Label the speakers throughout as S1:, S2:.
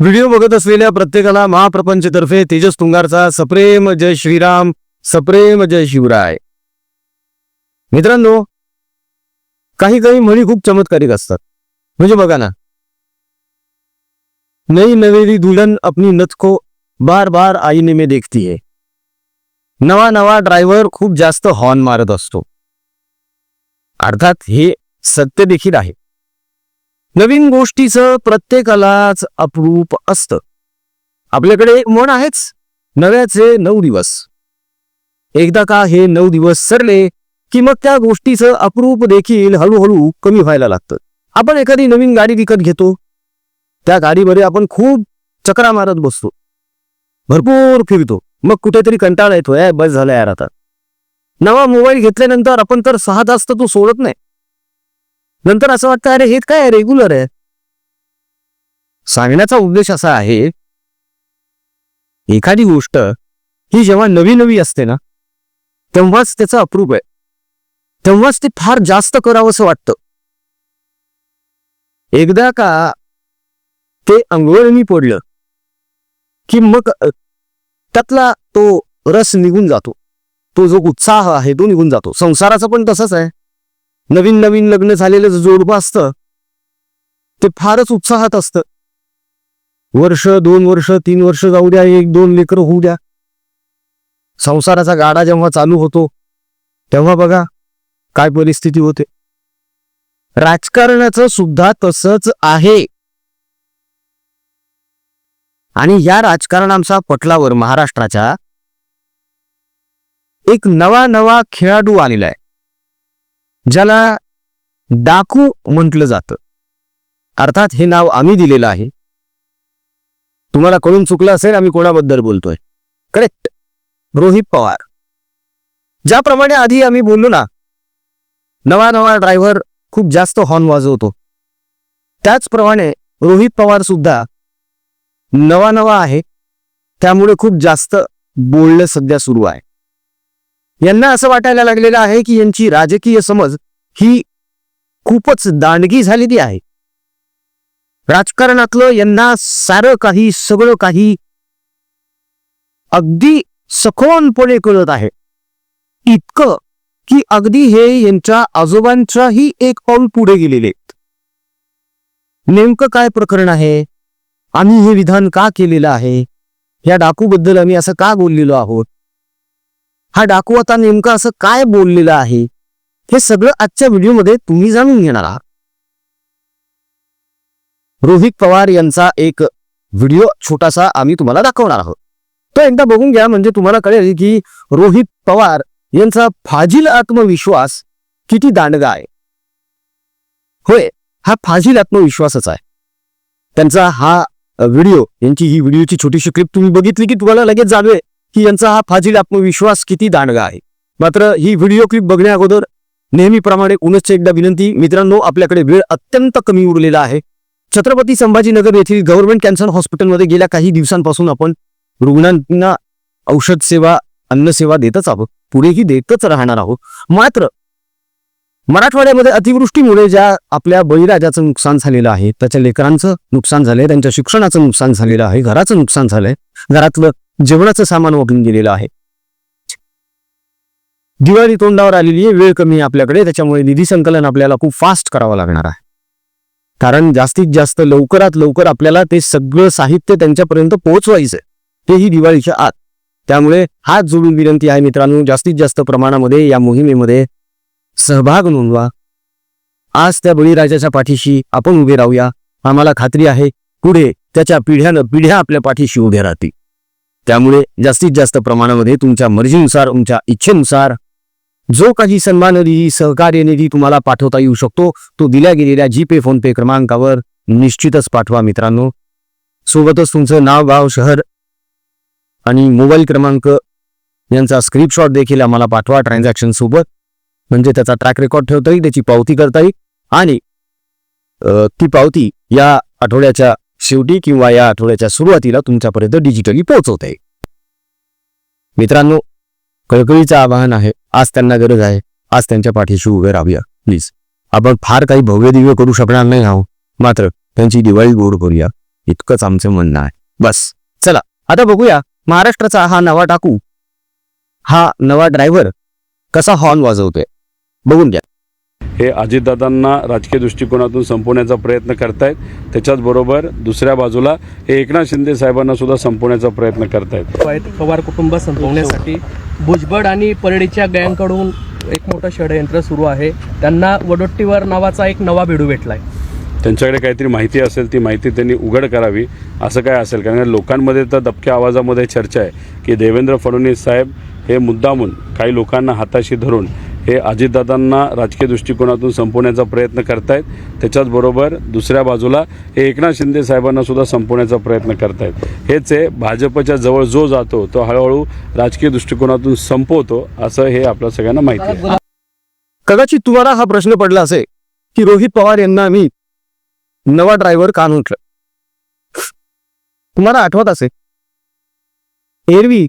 S1: Video बघत असलेल्या प्रत्येकाला महाप्रपंचतर्फे तेजस तुंगारचा सप्रेम जय श्रीराम सप्रेम जय शिवराय. मित्रांनो काही काही म्हणी खूप चमत्कारिक असतात. म्हणजे बघा ना. नई नवेली दुल्हन अपनी नथ को बार बार आईने में देखती है. नवा नवा ड्रायव्हर खूप जास्त हॉर्न मारत असतो. अर्थात हे सत्य देखील आहे. नवीन गोष्टीचं प्रत्येकालाच अप्रूप असतं. आपल्याकडे एक म्हण आहेच नव्याचे नऊ दिवस. एकदा का हे नऊ दिवस सरले की मग त्या गोष्टीचं अप्रूप देखील हळूहळू कमी व्हायला लागतं. आपण एखादी नवीन गाडी विकत घेतो. त्या गाडीमध्ये आपण खूप चक्रा मारत बसतो. भरपूर फिरतो. मग कुठेतरी कंटाळा येतोय बस झाला यार आता. नवा मोबाईल घेतल्यानंतर आपण तर सहा तास तर तो सोडत नाही. नंतर असं वाटतं अरे हे काय रेग्युलर आहे? सांगण्याचा उद्देश असा आहे एखादी गोष्ट ही जेव्हा नवी नवी असते ना तेव्हाच त्याचं अप्रूप आहे. तेव्हाच ते फार जास्त करावंसं वाटतं. एकदा का ते अंघोळणी पडलं की मग त्यातला तो रस निघून जातो. तो जो उत्साह आहे तो निघून जातो. संसाराचा पण तसंच आहे. नवीन नवीन लग्न झालेलं जे जोडपं असतं ते फारच उत्साहात असतं. वर्ष दोन वर्ष तीन वर्ष जाऊ द्या एक दोन लेकर होऊ द्या. संसाराचा गाडा जेव्हा चालू होतो तेव्हा बघा काय परिस्थिती होते. राजकारणाचं सुद्धा तसंच आहे. आणि या राजकारणांचा पटलावर महाराष्ट्राच्या एक नवा नवा खेळाडू आलेला आहे. ज्याला डाकू म्हटलं जातं. अर्थात हे नाव आम्ही दिलेलं आहे. तुम्हाला कळून चुकलं असेल आम्ही कोणाबद्दल बोलतोय. करेक्ट रोहित पवार. ज्याप्रमाणे आधी आम्ही बोललो ना नवा नवा ड्रायव्हर खूप जास्त हॉर्न वाजवतो. त्याचप्रमाणे रोहित पवार सुद्धा नवा नवा आहे. त्यामुळे खूप जास्त बोलणं सध्या सुरू आहे. यांना असं वाटायला लागलेलं आहे की यांची राजकीय समज ही खूपच दांडगी झालेली आहे. राजकारणातलं यांना सारं काही सगळं काही अगदी सखोनपणे कळत आहे. इतकं की अगदी हे यांच्या आजोबांच्याही एक पाऊल पुढे गेलेले आहेत. नेमकं काय प्रकरण आहे? आम्ही हे विधान का केलेलं आहे? या डाकूबद्दल आम्ही असं का बोललेलो आहोत? हा डाकू आता नेमकं असं काय बोललेलं आहे? हे सगळं आजच्या व्हिडिओमध्ये तुम्ही जाणून घेणार आहात. रोहित पवार यांचा एक व्हिडिओ छोटासा आम्ही तुम्हाला दाखवणार आहोत. तो एकदा बघून घ्या म्हणजे तुम्हाला कळेल की रोहित पवार यांचा फाजील आत्मविश्वास किती दांडगा आहे. होय हा फाजील आत्मविश्वासच आहे. त्यांचा हा व्हिडिओ यांची ही व्हिडिओची छोटीशी क्लिप तुम्ही बघितली की तुम्हाला लगेच जाणवेल. की यांचा हा फाजील आत्मविश्वास किती दांडगा आहे. मात्र ही व्हिडिओ क्लिप बघण्या अगोदर नेहमीप्रमाणे पुनश्च एकदा विनंती मित्रांनो आपल्याकडे वेळ अत्यंत कमी उरलेला आहे. छत्रपती संभाजीनगर येथील गव्हर्नमेंट कॅन्सर हॉस्पिटलमध्ये गेल्या काही दिवसांपासून आपण रुग्णांना औषध सेवा अन्न सेवा देतच आहोत. पुढेही देतच राहणार आहोत. मात्र मराठवाड्यामध्ये अतिवृष्टीमुळे ज्या आपल्या बळीराजाचं नुकसान झालेलं आहे त्याच्या लेकरांचं नुकसान झालंय त्यांच्या शिक्षणाचं नुकसान झालेलं आहे घराचं नुकसान झालंय. घरातलं जेवणाचं सामान वापरून गेलेलं आहे. दिवाळी तोंडावर आलेली आहे वेळ कमी आपल्याकडे त्याच्यामुळे निधी संकलन आपल्याला खूप फास्ट करावं लागणार आहे. कारण जास्तीत जास्त लवकरात लवकर आपल्याला ते सगळं साहित्य त्यांच्यापर्यंत पोहोचवायचं तेही दिवाळीच्या आत. त्यामुळे हात जोडून विनंती आहे मित्रांनो जास्तीत जास्त प्रमाणामध्ये या मोहिमेमध्ये सहभाग नोंदवा. आज त्या बळीराजाच्या पाठीशी आपण उभे राहूया. आम्हाला खात्री आहे पुढे त्याच्या पिढ्यानं पिढ्या आपल्या पाठीशी उभ्या राहतील. त्यामुळे जास्तीत जास्त प्रमाणामध्ये तुमच्या मर्जीनुसार तुमच्या इच्छेनुसार जो काही सन्मान निधी सहकार्य निधी तुम्हाला पाठवता येऊ शकतो तो दिल्या गेलेल्या जीपे फोनपे क्रमांकावर निश्चितच पाठवा मित्रांनो. सोबतच तुमचं नाव गाव शहर आणि मोबाईल क्रमांक यांचा स्क्रीनशॉट देखील आम्हाला पाठवा ट्रान्झॅक्शन सोबत. म्हणजे त्याचा ट्रॅक रेकॉर्ड ठेवता येईल त्याची पावती करता येईल आणि ती पावती या आठवड्याच्या शेवटी किंवा या आठवड्याच्या सुरुवातीला तुमच्यापर्यंत डिजिटली पोहोचवता. येईल मित्रांनो कळकळीचं आवाहन आहे आज त्यांना गरज आहे आज त्यांच्या पाठीशी उभे राहूया प्लीज आपण फार काही भव्य दिव्य करू शकणार नाही आहोत मात्र त्यांची दिवाळी गोड करूया इतकंच आमचं म्हणणं आहे. बस चला आता बघूया महाराष्ट्राचा हा नवा टाकू हा नवा ड्रायव्हर कसा हॉर्न वाजवतोय. बघून घ्या.
S2: हे अजितदादांना राजकीय दृष्टिकोनातून संपवण्याचा प्रयत्न करतायत. त्याच्याच बरोबर दुसऱ्या बाजूला हे एकनाथ शिंदे साहेबांना सुद्धा संपवण्याचा प्रयत्न करतायत.
S3: आहेत पवार कुटुंब संपवण्यासाठी भुजबळ आणि परळीच्या गँगकडून एक मोठं षडयंत्र सुरू आहे. त्यांना वडोट्टीवर नावाचा एक नवा भिडू भेटलाय.
S2: त्यांच्याकडे काहीतरी माहिती असेल ती माहिती त्यांनी उघड करावी. असं काय असेल? कारण लोकांमध्ये तर दबक्या आवाजामध्ये चर्चा आहे की देवेंद्र फडणवीस साहेब हे मुद्दामून काही लोकांना हाताशी धरून हे अजितदादांना राजकीय दृष्टिकोनातून संपवण्याचा प्रयत्न करतायत. त्याच्याच बरोबर दुसऱ्या बाजूला हे एकनाथ शिंदे साहेबांना सुद्धा संपवण्याचा प्रयत्न करतायत. हेच आहे भाजपच्या जवळ जो जातो तो हळूहळू राजकीय दृष्टिकोनातून संपवतो असं हे आपल्या सगळ्यांना माहिती आहे.
S1: कदाचित तुम्हाला हा प्रश्न पडला असेल की रोहित पवार यांना आम्ही नवा ड्रायव्हर का म्हटलं? तुम्हाला आठवत असेल? एरवी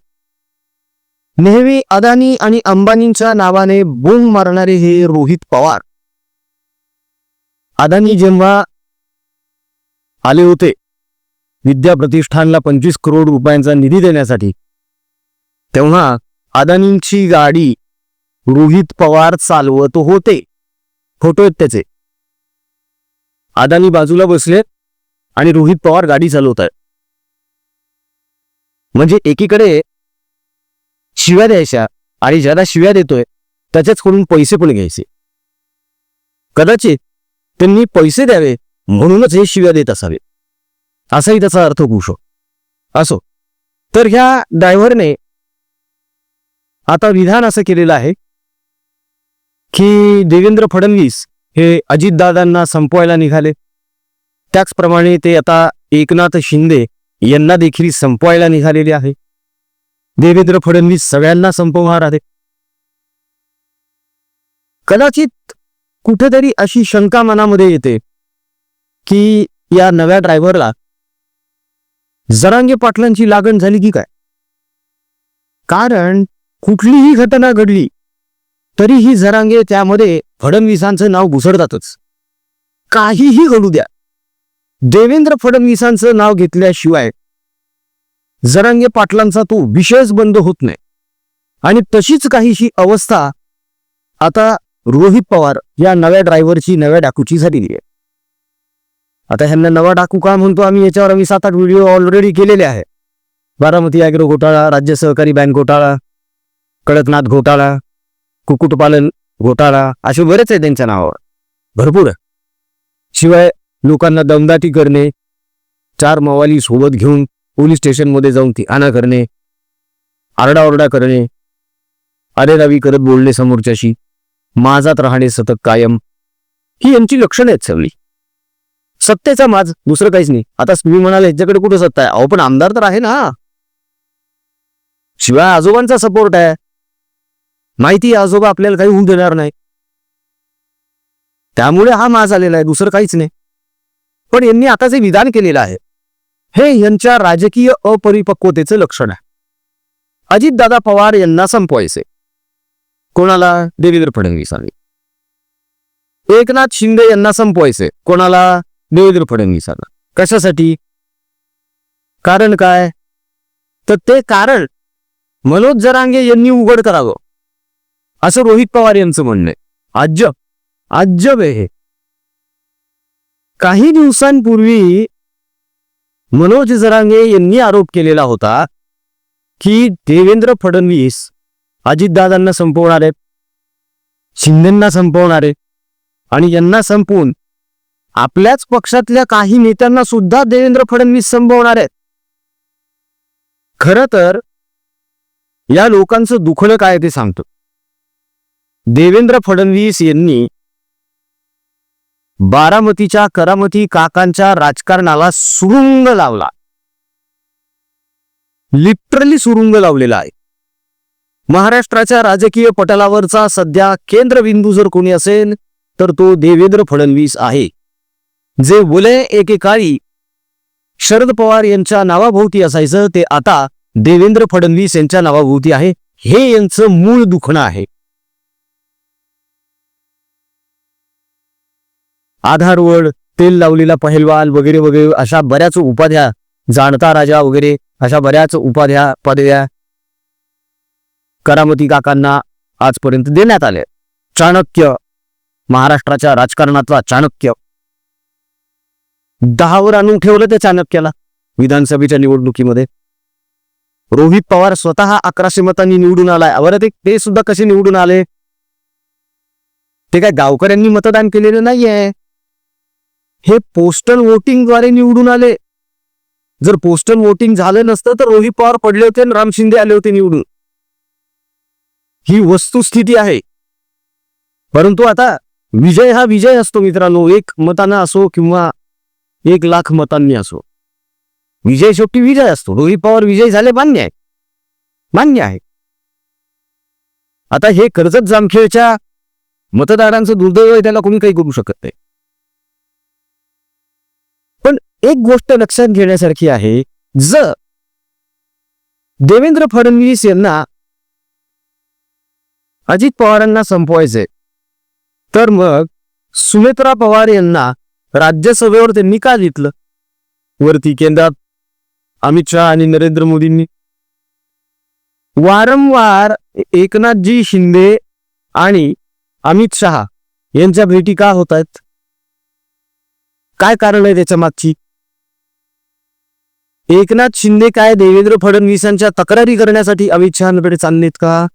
S1: नेहमी अदानी आणि अंबानींच्या नावाने बोंब मारणारे हे रोहित पवार. अदानी जेव्हा आले होते विद्या प्रतिष्ठानला पंचवीस करोड रुपयांचा निधी देण्यासाठी तेव्हा अदानींची गाडी रोहित पवार चालवत होते. फोटो आहेत त्याचे. अदानी बाजूला बसलेत आणि रोहित पवार गाडी चालवत आहेत म्हणजे एकीकडे शिव्या द्यायच्या आणि ज्याला शिव्या देतोय त्याच्याचकडून पैसे पण घ्यायचे. कदाचित त्यांनी पैसे द्यावे म्हणूनच हे शिव्या देत असावे. असाही त्याचा अर्थ होऊ शकतो असो. तर ह्या ड्रायव्हरने आता विधान असं केलेलं आहे की देवेंद्र फडणवीस हे अजितदादांना संपवायला निघाले. त्याचप्रमाणे ते आता एकनाथ शिंदे यांना देखील संपवायला निघालेले आहे. देवेंद्र फडणवीस सगळ्यांना संपवणार आहे. कदाचित कुठेतरी अशी शंका मनामध्ये येते की या नव्या ड्रायव्हरला जरांगे पाटलांची लागण झाली की काय? कारण कुठलीही घटना घडली तरीही जरांगे त्यामध्ये फडणवीसांचं नाव घुसडतातच. काहीही घडू द्या. देवेंद्र फडणवीसांचं नाव घेतल्याशिवाय जरांगे पाटलांचा तो विषयच बंद होत नाही. आणि तशीच काहीशी अवस्था आता रोहित पवार या नव्या ड्रायव्हरची नव्या डाकूची झालेली आहे. आता ह्यांना नवा डाकू का म्हणतो आम्ही? याच्यावर आम्ही सात आठ व्हिडिओ ऑलरेडी केलेले आहे बारामती अॅग्रो घोटाळा राज्य सहकारी बँक घोटाळा कडकनाथ घोटाळा कुक्कुटपालन घोटाळा असे बरेच आहे त्यांच्या नावावर. भरपूर शिवाय लोकांना दमदाटी करणे चार मवाली सोबत घेऊन पोलीस स्टेशनमध्ये जाऊन ठिकाणा करणे आरडाओरडा करणे अरेरावी करत बोलणे समोरच्याशी माझात राहणे सतत कायम ही यांची लक्षणं आहेत सगळी. सत्तेचा माज दुसरं काहीच नाही. आता तुम्ही म्हणाल ह्याच्याकडे कुठं सत्ता आहे? अहो पण आमदार तर आहे ना. शिवाय आजोबांचा सपोर्ट आहे. माहिती आजोबा आपल्याला काही होऊन देणार नाही. त्यामुळे हा माज आलेला आहे दुसरं काहीच नाही. पण यांनी आता जे विधान केलेलं आहे हे यांच्या राजकीय अपरिपक्वतेचं लक्षण आहे. अजितदादा पवार यांना संपवायचे. कोणाला? देवेंद्र फडणवीसांनी. एकनाथ शिंदे यांना संपवायचे. कोणाला? देवेंद्र फडणवीसांना. कशासाठी? कारण काय? तर ते कारण मनोज जरांगे यांनी उघड करावं. असं रोहित पवार यांचं म्हणणं आहे. अज्जब अज्जब आहे हे. काही दिवसांपूर्वी मनोज जरांगे यांनी आरोप केलेला होता की देवेंद्र फडणवीस अजितदादांना संपवणार आहेत शिंदेंना संपवणार आहेत आणि यांना संपवून आपल्याच पक्षातल्या काही नेत्यांना सुद्धा देवेंद्र फडणवीस संपवणार. आहेत खरं तर या लोकांचं दुखणं काय ते सांगतो. देवेंद्र फडणवीस यांनी बारामतीच्या करामती काकांच्या राजकारणाला सुरुंग लावला. लिटरली सुरुंग लावलेला आहे. महाराष्ट्राच्या राजकीय पटलावरचा सध्या केंद्रबिंदू जर कोणी असेल तर तो देवेंद्र फडणवीस आहे. जे बोले एकेकाळी शरद पवार यांच्या नावाभोवती असायचं ते आता देवेंद्र फडणवीस यांच्या नावाभोवती आहे. हे यांचं मूळ दुखणं आहे. आधारवड तेल लावलेला पहिलवाल वगैरे वगैरे अशा बऱ्याच उपाध्या जाणता राजा वगैरे अशा बऱ्याच उपाध्या पदव्या करामती काकांना आजपर्यंत देण्यात आले चाणक्य महाराष्ट्राच्या राजकारणातला चाणक्य. दहावर आणून ठेवलं त्या चाणक्याला विधानसभेच्या निवडणुकीमध्ये. रोहित पवार स्वतः अकराशे मतांनी निवडून आलाय. बरं ते ते सुद्धा कसे निवडून आले? ते काय गावकऱ्यांनी मतदान केलेलं नाहीये. हे पोस्टल वोटिंगद्वारे निवडून आले. जर पोस्टल वोटिंग झालं नसतं तर रोहित पवार पडले होते आणि राम शिंदे आले होते निवडून. ही वस्तुस्थिती आहे. परंतु आता विजय हा विजय असतो मित्रांनो. एक मतानं असो किंवा एक लाख मतांनी असो. विजय शेवटी विजय असतो. रोहित पवार विजय झाले मान्य आहे. मान्य आहे. आता हे कर्जत जामखेडच्या मतदारांचं दुर्दैव आहे त्याला कोणी काही करू शकत नाही पण एक गोष्ट लक्षात घेण्यासारखी आहे. जर देवेंद्र फडणवीस यांना अजित पवारांना संपवायचे. तर मग सुमित्रा पवार यांना राज्यसभेवर त्यांनी का घेतलं वरती केंद्रात अमित शहा आणि नरेंद्र मोदींनी. वारंवार एकनाथजी शिंदे आणि अमित शहा यांच्या भेटी का होत आहेत? काय कारण आहे त्याच्या मागची? एकनाथ शिंदे काय देवेंद्र फडणवीसांच्या तक्रारी करण्यासाठी अमित शहांकडे चाललेत का?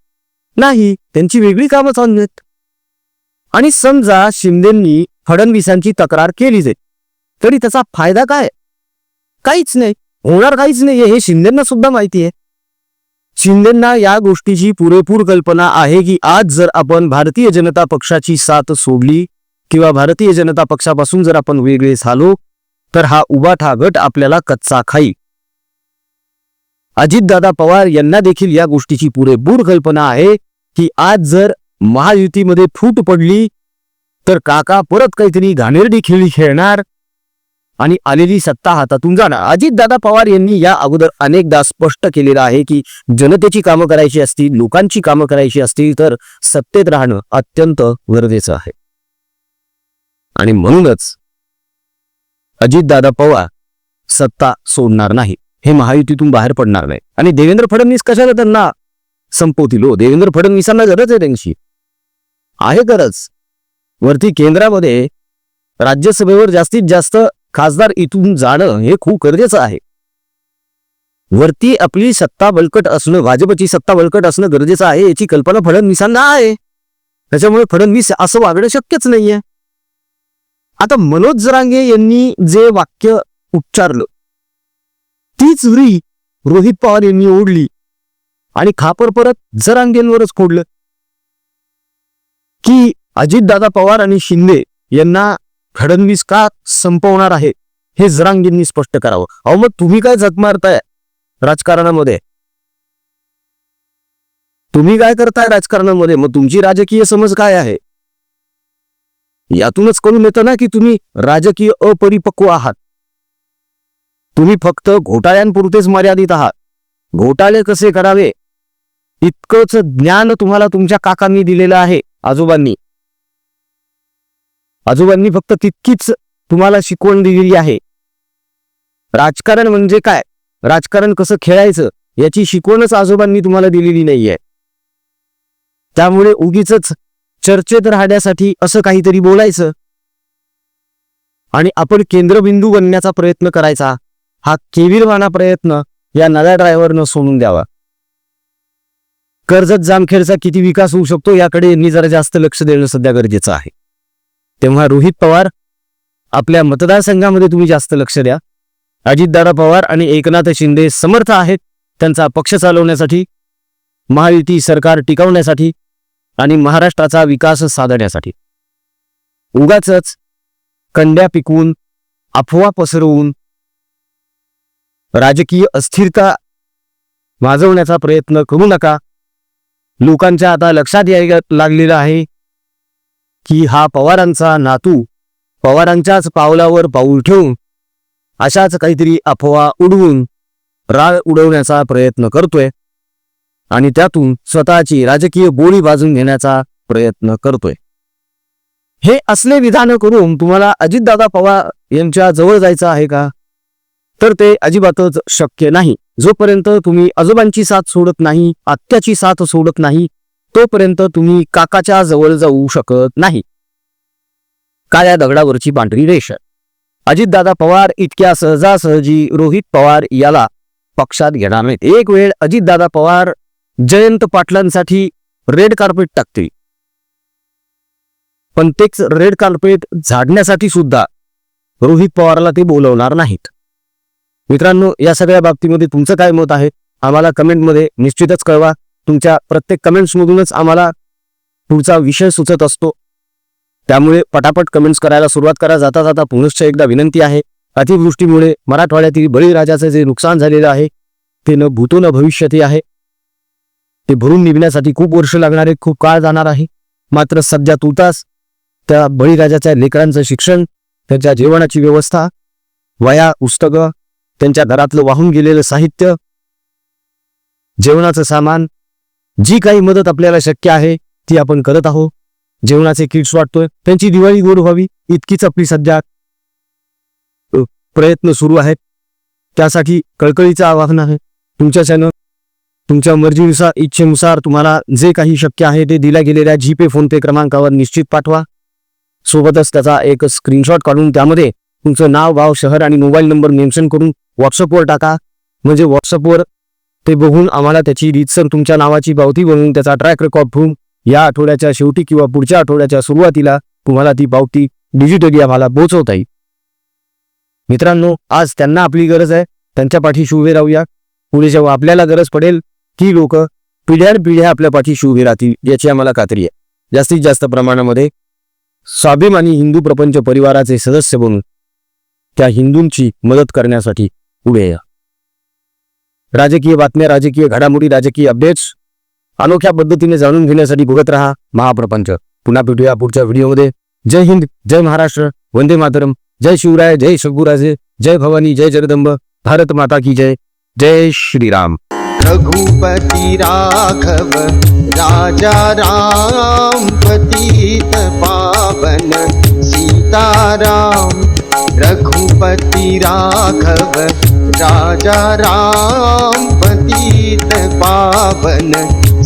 S1: नाही त्यांची वेगळी कामं चाललेत. आणि समजा शिंदेंनी फडणवीसांची तक्रार केलीच आहे तरी त्याचा फायदा काय? काहीच नाही. होणार काहीच नाही हे शिंदेंना सुद्धा माहिती आहे. शिंदेंना या गोष्टीची पुरेपूर कल्पना आहे की आज जर आपण भारतीय जनता पक्षाची साथ सोडली किंवा भारतीय जनता पक्षापासून जर आपण वेगळे झालो तर हा उबाठा गट आपल्याला कच्चा खाई अजितदादा पवार यांना देखील या गोष्टीची पुरेपूर कल्पना आहे की आज जर महायुतीमध्ये फूट पडली तर काका परत काहीतरी घाणेरडी खेळी खेळणार आणि आलेली सत्ता हातातून जाणार. अजितदादा पवार यांनी या अगोदर अनेकदा स्पष्ट केलेलं आहे की जनतेची कामं करायची असतील लोकांची कामं करायची असतील तर सत्तेत राहणं अत्यंत गरजेचं आहे. आणि म्हणूनच अजितदादा पवार सत्ता सोडणार नाही. हे महायुतीतून बाहेर पडणार नाही. आणि देवेंद्र फडणवीस कशाला त्यांना संपवतील? हो देवेंद्र फडणवीसांना गरज आहे त्यांची. आहे गरज. वरती केंद्रामध्ये राज्यसभेवर जास्तीत जास्त खासदार इथून जाणं हे खूप गरजेचं आहे. वरती आपली सत्ता बळकट असणं भाजपची सत्ता बळकट असणं गरजेचं आहे याची कल्पना फडणवीसांना आहे. त्याच्यामुळे फडणवीस असं वागणं शक्यच नाहीये. आता मनोज जरांगे यांनी जे वाक्य उच्चारलं तीच व्री रोहित पवार यांनी ओढली आणि खापर परत जरांगेंवरच खोडलं. की अजितदादा पवार आणि शिंदे यांना फडणवीस का संपवणार आहे हे जरांगेंनी स्पष्ट करावं. अहो मग तुम्ही काय जग मारताय राजकारणामध्ये? तुम्ही काय करताय राजकारणामध्ये? मग तुमची राजकीय समज काय आहे? यातूनच कळून येतं ना की तुम्ही राजकीय अपरिपक्व आहात. तुम्ही फक्त घोटाळ्यांपुरतेच मर्यादित आहात. घोटाळे कसे करावे? इतकंच ज्ञान तुम्हाला तुमच्या काकांनी दिलेलं आहे आजोबांनी. आजोबांनी फक्त तितकीच तुम्हाला शिकवण दिलेली आहे. राजकारण म्हणजे काय? राजकारण कसं खेळायचं? याची शिकवणच आजोबांनी तुम्हाला दिलेली नाहीये. त्यामुळे उगीच चर्चेत राहण्यासाठी असं काहीतरी बोलायचं? आणि आपण केंद्रबिंदू बनण्याचा प्रयत्न करायचा? हा केविलवाना प्रयत्न या नव्या ड्रायव्हरनं सोडून द्यावा. कर्जत जामखेडचा किती विकास होऊ शकतो याकडे यांनी जरा जास्त लक्ष देणं सध्या गरजेचं आहे. तेव्हा रोहित पवार आपल्या मतदारसंघामध्ये तुम्ही जास्त लक्ष द्या. अजितदादा पवार आणि एकनाथ शिंदे समर्थ आहेत त्यांचा पक्ष चालवण्यासाठी महायुती सरकार टिकवण्यासाठी आणि महाराष्ट्राचा विकास साधण्यासाठी. उगाच कंड्या पिकवून अफवा पसरवून राजकीय अस्थिरता वाजवण्याचा प्रयत्न करू नका. लोकांच्या आता लक्षात यायला लागलेलं आहे की हा पवारांचा नातू पवारांच्याच पावलावर पाऊल ठेवून अशाच काहीतरी अफवा उडवून राळ उडवण्याचा प्रयत्न करतोय आणि त्यातून स्वतःची राजकीय बोळी बाजून घेण्याचा प्रयत्न करतोय. हे असले विधान करून तुम्हाला अजितदादा पवार यांच्या जवळ जायचं आहे का? तर ते अजिबातच शक्य नाही. जोपर्यंत तुम्ही आजोबांची साथ सोडत नाही आत्याची साथ सोडत नाही तोपर्यंत तुम्ही काकाच्या जवळ जाऊ शकत नाही. काळ्या दगडावरची पांढरी रेष. अजितदादा पवार इतक्या सहजासहजी रोहित पवार याला पक्षात घेणार नाहीत. एक वेळ अजितदादा पवार जयंत पाटलांसाठी रेड कार्पेट टाकतील. पण तेच रेड कार्पेट झाडण्यासाठी सुद्धा रोहित पवारला ते बोलवणार नाहीत. मित्रांनो या सगळ्या बाबतीमध्ये तुमचं काय मत आहे? आम्हाला कमेंटमध्ये निश्चितच कळवा. तुमच्या प्रत्येक कमेंट्समधूनच आम्हाला पुढचा विषय सुचत असतो. त्यामुळे पटापट कमेंट्स करायला सुरुवात करा. जाता जाता पुनश्च एकदा विनंती आहे अतिवृष्टीमुळे मराठवाड्यातील बळीराजाचं जे नुकसान झालेलं आहे ते न भूतो न भविष्यती आहे. ते भरून निघण्यासाठी खूप वर्ष लागणार आहे खूप काळ जाणार आहे. मात्र सध्या तुतास त्या बळीराजाच्या लेकरांचं शिक्षण त्यांच्या जेवणाची व्यवस्था वया पुस्तकं त्यांच्या घरातलं वाहून गेलेलं साहित्य जेवणाचं सामान जी काही मदत आपल्याला शक्य आहे ती आपण करत आहोत. जेवणाचे किट्स वाटतोय. त्यांची दिवाळी गोड व्हावी इतकीच आपली सध्या प्रयत्न सुरू आहेत. त्यासाठी कळकळीचं आवाहन आहे. तुमच्याच्यानं तुमच्या मर्जीनुसार इच्छेनुसार तुम्हाला जे काही शक्य आहे ते दिल्या गेलेल्या जीपे फोनपे क्रमांकावर निश्चित पाठवा. सोबतच त्याचा एक स्क्रीनशॉट काढून त्यामध्ये तुमचं नाव गाव शहर आणि मोबाईल नंबर मेन्शन करून व्हॉट्सअपवर टाका. म्हणजे व्हॉट्सअपवर ते बघून आम्हाला त्याची रीतसर तुमच्या नावाची पावती बनवून त्याचा ट्रॅक रेकॉर्ड ठेवून या आठवड्याच्या शेवटी किंवा पुढच्या आठवड्याच्या सुरुवातीला तुम्हाला ती पावती डिजिटली आम्हाला पोहोचवता येईल. मित्रांनो आज त्यांना आपली गरज आहे. त्यांच्या पाठीशी उभे राहूया. पुढे जेव्हा आपल्याला गरज पडेल ती लोक पिढ्यानपिढ्या आपल्या पाठीशी उभी राहतील याची आम्हाला खात्री आहे. जास्तीत जास्त प्रमाणामध्ये स्वाभिमानी हिंदू प्रपंच परिवाराचे सदस्य बनून त्या हिंदूंची मदत करण्यासाठी पुढे या राजकीय बातम्या राजकीय घडामोडी राजकीय अपडेट्स अनोख्या पद्धतीने जाणून घेण्यासाठी बघत रहा महाप्रपंच. पुन्हा भेटूया पुढच्या व्हिडिओमध्ये. जय हिंद जय महाराष्ट्र वंदे मातरम जय शिवराय जय शंभूराजे जय भवानी जय जगदंब भारत माता की जय जय श्रीराम।
S4: रघुपती राघव राजा राम पतित पावन सीताराम। रघुपति राघव राजा राम पतित पावन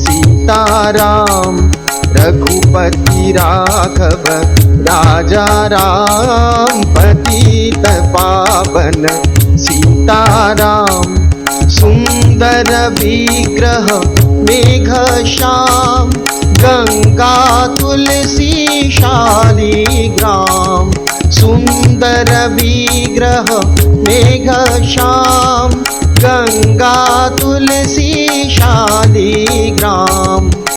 S4: सीताराम रघुपति राघव राजा राम पतित पावन सीताराम। सुन्दर विग्रह मेघ गङ्गा तुलसी शालिग्राम सुन्दर विग्रह मेघ श्याम गङ्गा तुलसी शालिग्राम।